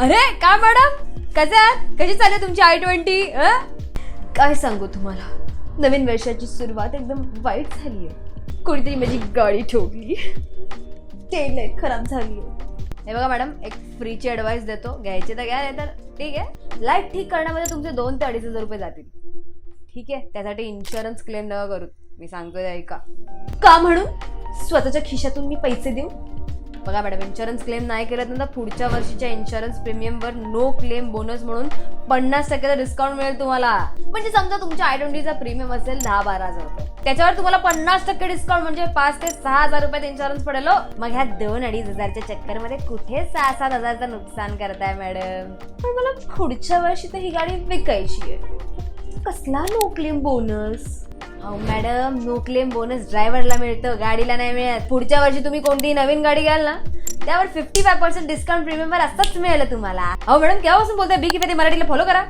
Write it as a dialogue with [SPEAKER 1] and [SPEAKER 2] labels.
[SPEAKER 1] अरे काय मॅडम? कसं आहात? कशी चालली तुमची आय ट्वेंटी? काय सांगू तुम्हाला? नवीन वर्षाची सुरुवात एकदम वाईट झाली आहे कोणीतरी माझी गाडी ठोकली. टेल लाइट खराब झाली हे बघा मॅडम एक फ्रीची ॲडवाईस देतो. घ्यायची तर घ्या नाही तर ठीक आहे. लाइट ठीक करण्यामध्ये तुमचे दोन ते अडीच हजार रुपये जातील. ठीक आहे? त्यासाठी इन्शुरन्स क्लेम नका करू. मी सांगतोय ऐका. का म्हणून? स्वतःच्या खिशातून मी पैसे देऊ? बघा मॅडम इन्शुरन्स क्लेम नाही केलं तर पुढच्या वर्षीच्या इन्शुरन्स प्रीमियमवर नो क्लेम बोनस म्हणून पन्नास टक्क्याचा डिस्काउंट मिळेल तुम्हाला. म्हणजे समजा तुमच्या आय ट्वेंटीचा प्रीमियम असेल दहा बारा हजार रुपये. त्याच्यावर तुम्हाला पन्नास टक्के डिस्काउंट म्हणजे पाच ते सहा हजार रुपयात इन्शुरन्स पडेल हो. मग ह्या दोन अडीच हजारच्या चक्करमध्ये कुठे सहा सात हजारचं नुकसान करताय मॅडम पण मला पुढच्या वर्षी तर ही गाडी विकायची आहे कसला नो क्लेम बोनस अहो मॅडम नो क्लेम बोनस ड्रायव्हरला मिळतं गाडीला नाही मिळत. पुढच्या वर्षी तुम्ही कोणतीही नवीन गाडी घ्याल ना त्यावर फिफ्टी फाय पर्सेंट डिस्काउंट प्रीमियमवर असताच मिळालं तुम्हाला. अहो मॅडम केव्हापासून बोलताय? बी किती मराठीला फॉलो करा.